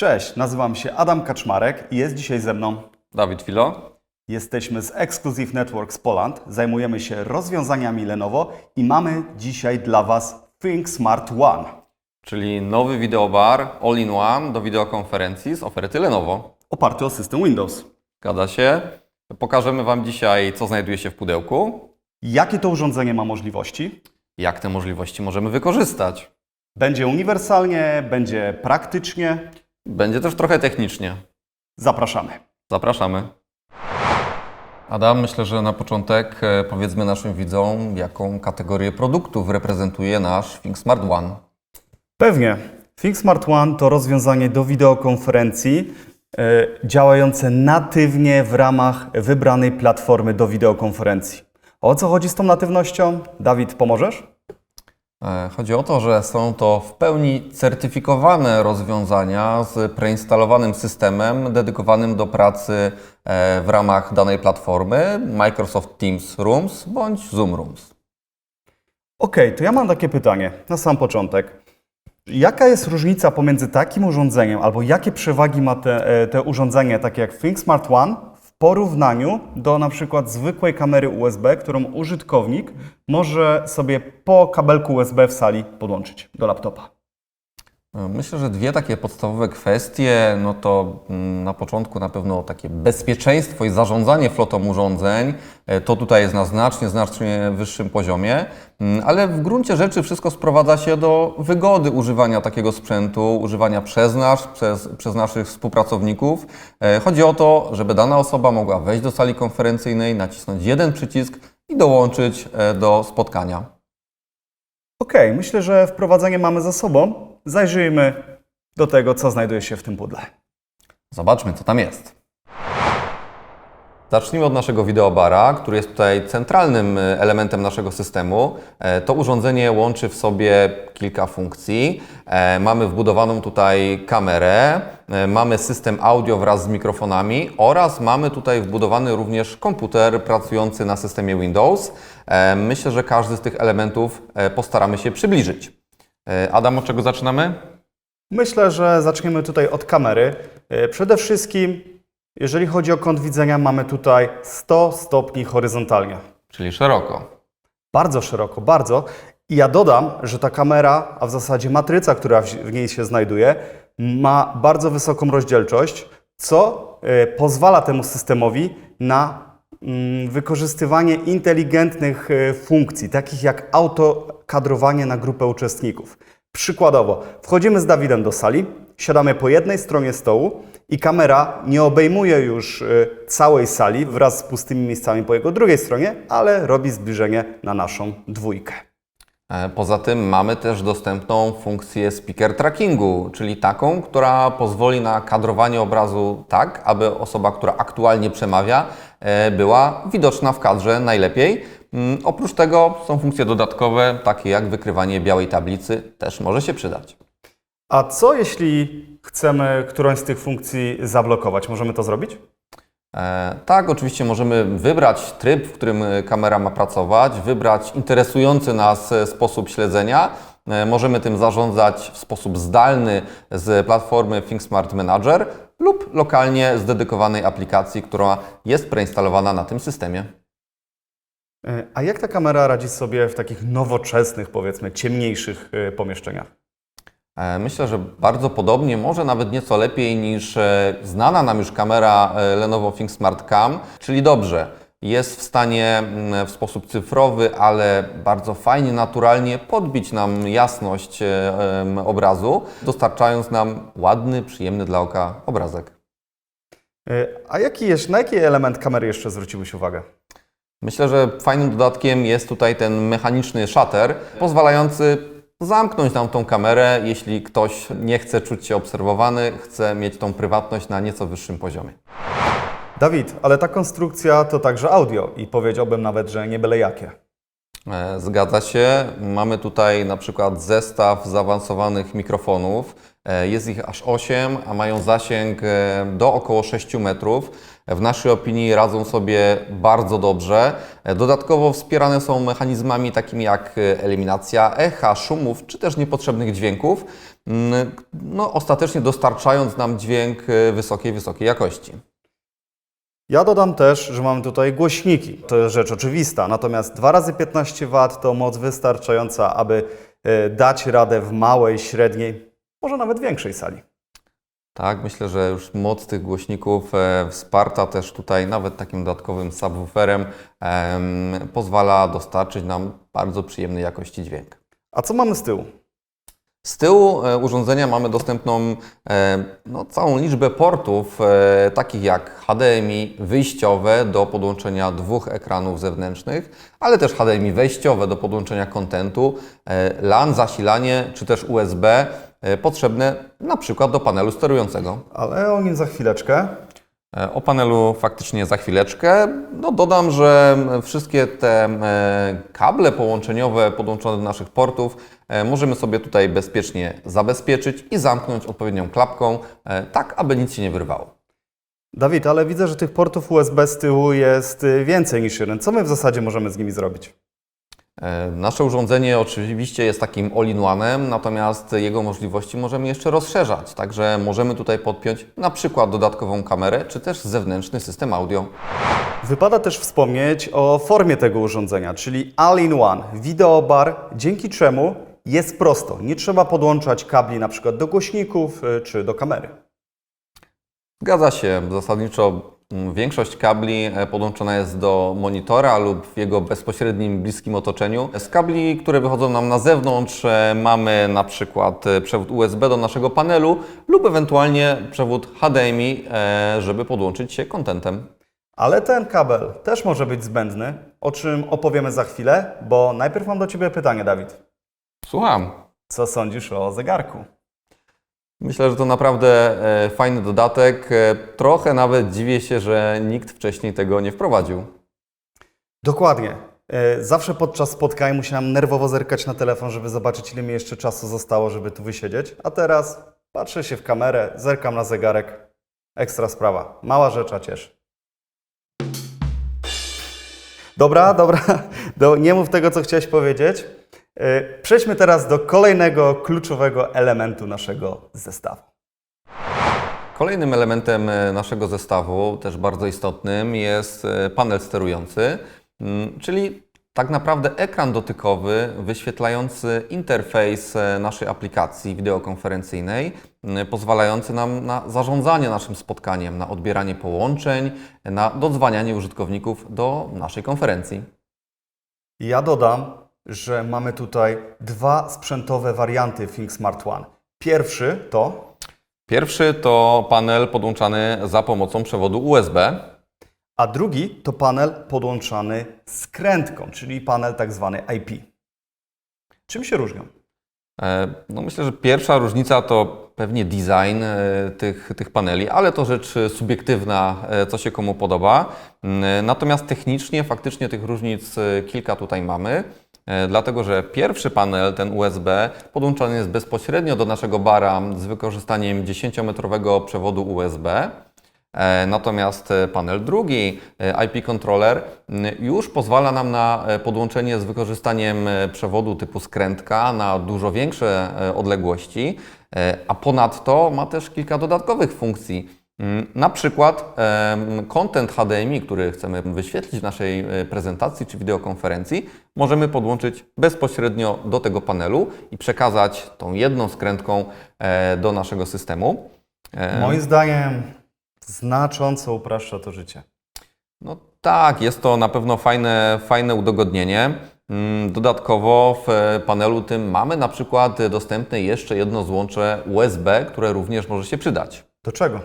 Cześć, nazywam się Adam Kaczmarek i jest dzisiaj ze mną. Dawid Filo. Jesteśmy z Exclusive Networks Poland, zajmujemy się rozwiązaniami Lenovo i mamy dzisiaj dla Was Think Smart One. czyli nowy wideobar all-in-one do wideokonferencji z oferty Lenovo. Oparty o system Windows. Zgadza się. Pokażemy Wam dzisiaj, co znajduje się w pudełku, Jakie to urządzenie ma możliwości? jak te możliwości możemy wykorzystać. Będzie uniwersalnie, będzie praktycznie. Będzie też trochę technicznie. Zapraszamy. Zapraszamy. Adam, myślę, że na początek e, powiedzmy naszym widzom, jaką kategorię produktów reprezentuje nasz ThinkSmart One. Pewnie. Think Smart One to rozwiązanie do wideokonferencji e, działające natywnie w ramach wybranej platformy do wideokonferencji. O co chodzi z tą natywnością? Dawid, pomożesz? E, Chodzi o to, że są to w pełni certyfikowane rozwiązania z preinstalowanym systemem dedykowanym do pracy e, w ramach danej platformy Microsoft Teams Rooms bądź Zoom Rooms. Okej, to ja mam takie pytanie na sam początek. Jaka jest różnica pomiędzy takim urządzeniem, albo jakie przewagi ma te, e, te urządzenie, takie jak ThinkSmart One, porównaniu do na przykład zwykłej kamery USB, którą użytkownik może sobie po kabelku USB w sali podłączyć do laptopa? Myślę, że dwie takie podstawowe kwestie, no to mm, na początku na pewno takie bezpieczeństwo i zarządzanie flotą urządzeń, e, to tutaj jest na znacznie, znacznie wyższym poziomie, Mm, ale w gruncie rzeczy wszystko sprowadza się do wygody używania takiego sprzętu, używania przez nas, przez, przez naszych współpracowników. E, Chodzi o to, żeby dana osoba mogła wejść do sali konferencyjnej, nacisnąć jeden przycisk i dołączyć e, do spotkania. Okej, myślę, że wprowadzenie mamy za sobą. Zajrzyjmy do tego, co znajduje się w tym pudle. Zobaczmy, co tam jest. Zacznijmy od naszego wideobara, który jest tutaj centralnym e, elementem naszego systemu. E, To urządzenie łączy w sobie kilka funkcji. E, Mamy wbudowaną tutaj kamerę, mamy system audio wraz z mikrofonami oraz mamy tutaj wbudowany również komputer pracujący na systemie Windows. Myślę, że każdy z tych elementów postaramy się przybliżyć. Adam, od czego zaczynamy? Myślę, że zaczniemy tutaj od kamery. Przede wszystkim, jeżeli chodzi o kąt widzenia, mamy tutaj 100 stopni horyzontalnie. Czyli szeroko. Bardzo szeroko, bardzo. I ja dodam, że ta kamera, a w zasadzie matryca, która w niej się znajduje, ma bardzo wysoką rozdzielczość, co e, pozwala temu systemowi na mm, wykorzystywanie inteligentnych e, funkcji, takich jak autokadrowanie na grupę uczestników. Przykładowo, wchodzimy z Dawidem do sali, siadamy po jednej stronie stołu i kamera nie obejmuje już e, całej sali wraz z pustymi miejscami po jego drugiej stronie, ale robi zbliżenie na naszą dwójkę. E, Poza tym mamy też dostępną funkcję speaker trackingu, czyli taką, która pozwoli na kadrowanie obrazu tak, aby osoba, która aktualnie przemawia, e, była widoczna w kadrze najlepiej. Mm, Oprócz tego są funkcje dodatkowe, takie jak wykrywanie białej tablicy, też może się przydać. A co jeśli chcemy którąś z tych funkcji zablokować? Możemy to zrobić? E, Tak, oczywiście możemy wybrać tryb, w którym kamera ma pracować, wybrać interesujący nas e, sposób śledzenia. E, Możemy tym zarządzać w sposób zdalny z platformy ThinkSmart Manager lub lokalnie z dedykowanej aplikacji, która jest preinstalowana na tym systemie. E, A jak ta kamera radzi sobie w takich nowoczesnych, powiedzmy, ciemniejszych e, pomieszczeniach? E, Myślę, że bardzo podobnie, może nawet nieco lepiej niż e, znana nam już kamera e, Lenovo ThinkSmart Cam, czyli dobrze. Jest w stanie mm, w sposób cyfrowy, ale bardzo fajnie, naturalnie podbić nam jasność obrazu, dostarczając nam ładny, przyjemny dla oka obrazek. A jaki jest, na jaki element kamery jeszcze zwróciłeś uwagę? Myślę, że fajnym dodatkiem jest tutaj ten mechaniczny shutter, pozwalający zamknąć nam tą kamerę, jeśli ktoś nie chce czuć się obserwowany, chce mieć tą prywatność na nieco wyższym poziomie. Dawid, ale ta konstrukcja to także audio i powiedziałbym nawet, że nie byle jakie. E, Zgadza się. Mamy tutaj na przykład zestaw zaawansowanych mikrofonów. E, Jest ich aż 8, a mają zasięg e, do około 6 metrów. W naszej opinii radzą sobie bardzo dobrze. Dodatkowo wspierane są mechanizmami takimi jak eliminacja echa, szumów czy też niepotrzebnych dźwięków, mm, no, ostatecznie dostarczając nam dźwięk e, wysokiej, wysokiej jakości. Ja dodam też, że mamy tutaj głośniki. To jest rzecz oczywista. Natomiast 2 razy 15 W to moc wystarczająca, aby e, dać radę w małej, średniej, może nawet większej sali. Tak, myślę, że już moc tych głośników e, wsparta też tutaj nawet takim dodatkowym subwooferem em, pozwala dostarczyć nam bardzo przyjemnej jakości dźwięk. A co mamy z tyłu? Z tyłu e, urządzenia mamy dostępną e, no, całą liczbę portów, e, takich jak HDMI wyjściowe do podłączenia dwóch ekranów zewnętrznych, ale też HDMI wejściowe do podłączenia kontentu, e, LAN, zasilanie czy też USB e, potrzebne na przykład do panelu sterującego. Ale o nim za chwileczkę. E, O panelu faktycznie za chwileczkę. No dodam, że wszystkie te e, kable połączeniowe podłączone do naszych portów e, możemy sobie tutaj bezpiecznie zabezpieczyć i zamknąć odpowiednią klapką, e, tak aby nic się nie wyrwało. Dawid, ale widzę, że tych portów USB z tyłu jest więcej niż jeden. Co my w zasadzie możemy z nimi zrobić? E, Nasze urządzenie oczywiście jest takim all-in-one'em, natomiast jego możliwości możemy jeszcze rozszerzać. Także możemy tutaj podpiąć na przykład dodatkową kamerę, czy też zewnętrzny system audio. Wypada też wspomnieć o formie tego urządzenia, czyli all-in-one, wideobar, dzięki czemu jest prosto. Nie trzeba podłączać kabli na przykład do głośników y, czy do kamery. Zgadza się. Zasadniczo większość kabli e, podłączona jest do monitora lub w jego bezpośrednim, bliskim otoczeniu. Z kabli, które wychodzą nam na zewnątrz, e, mamy na przykład e, przewód USB do naszego panelu lub ewentualnie przewód HDMI, żeby podłączyć się kontentem. Ale ten kabel też może być zbędny, o czym opowiemy za chwilę, bo najpierw mam do Ciebie pytanie, Dawid. Słucham. Co sądzisz o zegarku? Myślę, że to naprawdę e, fajny dodatek. E, Trochę nawet dziwię się, że nikt wcześniej tego nie wprowadził. Dokładnie. E, Zawsze podczas spotkań musiałem nerwowo zerkać na telefon, żeby zobaczyć, ile mi jeszcze czasu zostało, żeby tu wysiedzieć. A teraz patrzę się w kamerę, zerkam na zegarek. Ekstra sprawa. Mała rzecz, a cieszy. Dobra, dobra. Do, nie mów tego, co chciałeś powiedzieć. E, Przejdźmy teraz do kolejnego kluczowego elementu naszego zestawu. Kolejnym elementem e, naszego zestawu, też bardzo istotnym, jest e, panel sterujący, mm, czyli tak naprawdę ekran dotykowy wyświetlający interfejs naszej aplikacji wideokonferencyjnej, pozwalający nam na zarządzanie naszym spotkaniem, na odbieranie połączeń, na dodzwanianie użytkowników do naszej konferencji. Ja dodam, że mamy tutaj dwa sprzętowe warianty Think Smart One. Pierwszy to Pierwszy to panel podłączany za pomocą przewodu USB. a drugi to panel podłączany z krętką, czyli panel tak zwany IP. Czym się różnią? E, No myślę, że pierwsza różnica to pewnie design e, tych, tych paneli, ale to rzecz subiektywna, e, co się komu podoba. Natomiast technicznie faktycznie tych różnic kilka tutaj mamy, dlatego że pierwszy panel, ten USB, podłączony jest bezpośrednio do naszego bara z wykorzystaniem 10-metrowego przewodu USB. E, Natomiast e, panel drugi, e, IP controller, już pozwala nam na e, podłączenie z wykorzystaniem e, przewodu typu skrętka na dużo większe e, odległości, e, a ponadto ma też kilka dodatkowych funkcji. Na przykład content HDMI, który chcemy wyświetlić w naszej e, prezentacji czy wideokonferencji, możemy podłączyć bezpośrednio do tego panelu i przekazać tą jedną skrętką e, do naszego systemu. Moim zdaniem znacząco upraszcza to życie. No tak, jest to na pewno fajne, fajne udogodnienie. Mm, Dodatkowo w e, panelu tym mamy na przykład dostępne jeszcze jedno złącze USB, które również może się przydać. Do czego?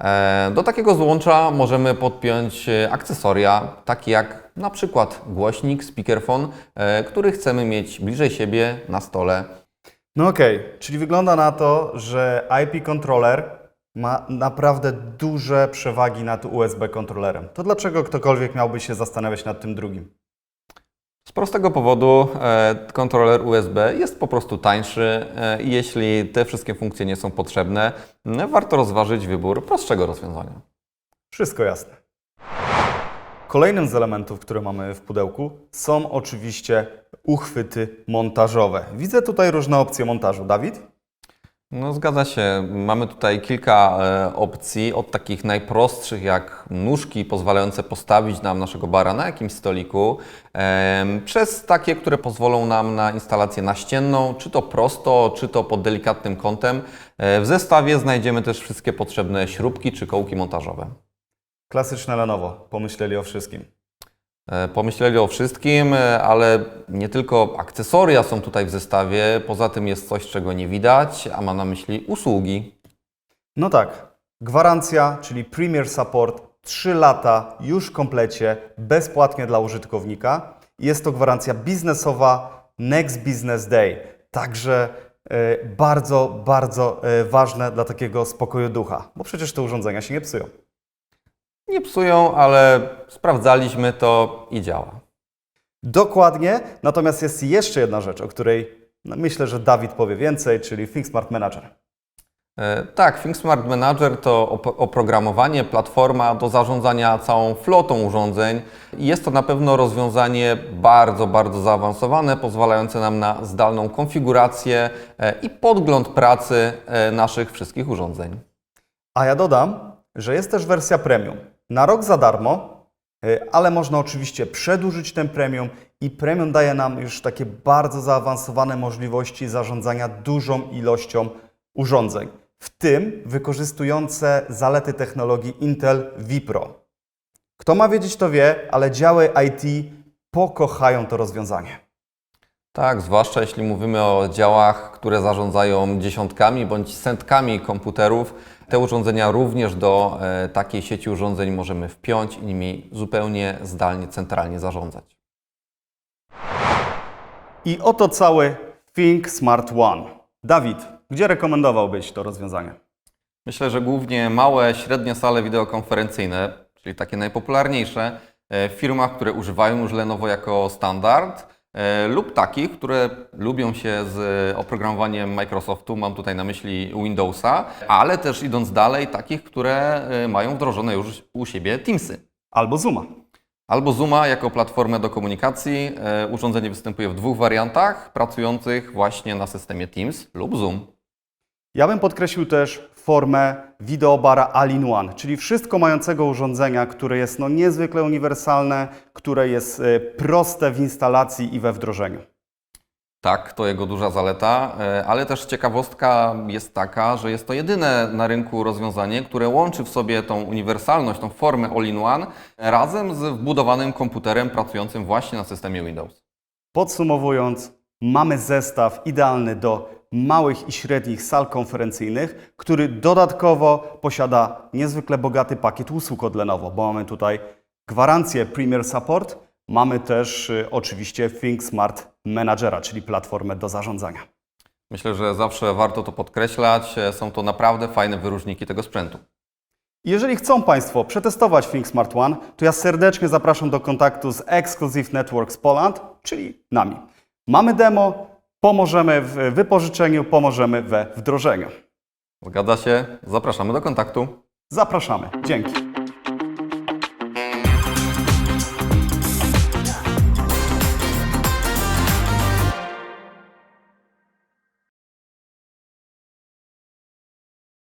E, Do takiego złącza możemy podpiąć e, akcesoria, takie jak na przykład głośnik, speakerphone, który chcemy mieć bliżej siebie na stole. No okej, czyli wygląda na to, że IP controller ma naprawdę duże przewagi nad USB kontrolerem. To dlaczego ktokolwiek miałby się zastanawiać nad tym drugim? Z prostego powodu e, kontroler USB jest po prostu tańszy e, i jeśli te wszystkie funkcje nie są potrzebne, warto rozważyć wybór prostszego rozwiązania. Wszystko jasne. Kolejnym z elementów, które mamy w pudełku, są oczywiście uchwyty montażowe. Widzę tutaj różne opcje montażu. Dawid? No zgadza się. Mamy tutaj kilka e, opcji, od takich najprostszych jak nóżki pozwalające postawić nam naszego bara na jakimś stoliku, przez takie, które pozwolą nam na instalację naścienną, czy to prosto, czy to pod delikatnym kątem. E, w zestawie znajdziemy też wszystkie potrzebne śrubki czy kołki montażowe. Klasyczne Lenovo. Pomyśleli o wszystkim. E, Pomyśleli o wszystkim, e, ale nie tylko akcesoria są tutaj w zestawie, poza tym jest coś, czego nie widać, a ma na myśli usługi. No tak. Gwarancja, czyli Premier Support, 3 lata już w komplecie, bezpłatnie dla użytkownika. Jest to gwarancja biznesowa Next Business Day. Także e, bardzo, bardzo ważne dla takiego spokoju ducha, bo przecież te urządzenia się nie psują. Nie psują, ale sprawdzaliśmy to i działa. Dokładnie, natomiast jest jeszcze jedna rzecz, o której no, myślę, że Dawid powie więcej, czyli Think Smart Manager. E, Tak, ThinkSmart Manager to op- oprogramowanie, platforma do zarządzania całą flotą urządzeń. Jest to na pewno rozwiązanie bardzo, bardzo zaawansowane, pozwalające nam na zdalną konfigurację e, i podgląd pracy e, naszych wszystkich urządzeń. A ja dodam, że jest też wersja premium. Na rok za darmo, y, ale można oczywiście przedłużyć ten premium i premium daje nam już takie bardzo zaawansowane możliwości zarządzania dużą ilością urządzeń, w tym wykorzystujące zalety technologii Intel vPro. Kto ma wiedzieć, to wie, ale działy IT pokochają to rozwiązanie. Tak, zwłaszcza jeśli mówimy o działach, które zarządzają dziesiątkami bądź setkami komputerów. Te urządzenia również do e, takiej sieci urządzeń możemy wpiąć i nimi zupełnie zdalnie, centralnie zarządzać. I oto cały Think Smart One. Dawid, gdzie rekomendowałbyś to rozwiązanie? Myślę, że głównie małe, średnie sale wideokonferencyjne, czyli takie najpopularniejsze, e, w firmach, które używają już Lenovo jako standard, lub takich, które lubią się z oprogramowaniem Microsoftu, mam tutaj na myśli Windowsa, ale też idąc dalej, takich, które e, mają wdrożone już u siebie Teamsy. Albo Zuma. Albo Zooma jako platformę do komunikacji. E, Urządzenie występuje w dwóch wariantach, pracujących właśnie na systemie Teams lub Zoom. Ja bym podkreślił też formę wideobara All-in-One, czyli wszystko mającego urządzenia, które jest no niezwykle uniwersalne, które jest e, proste w instalacji i we wdrożeniu. Tak, to jego duża zaleta, e, ale też ciekawostka jest taka, że jest to jedyne na rynku rozwiązanie, które łączy w sobie tą uniwersalność, tą formę all-in-one razem z wbudowanym komputerem pracującym właśnie na systemie Windows. Podsumowując, mamy zestaw idealny do małych i średnich sal konferencyjnych, który dodatkowo posiada niezwykle bogaty pakiet usług od Lenovo, bo mamy tutaj gwarancję Premier Support, mamy też y, oczywiście Think Smart Managera, czyli platformę do zarządzania. Myślę, że zawsze warto to podkreślać. e, Są to naprawdę fajne wyróżniki tego sprzętu. Jeżeli chcą Państwo przetestować Think Smart One, to ja serdecznie zapraszam do kontaktu z Exclusive Networks Poland, czyli nami. Mamy demo, pomożemy w wypożyczeniu, pomożemy we wdrożeniu. Zgadza się? Zapraszamy do kontaktu. Zapraszamy. Dzięki.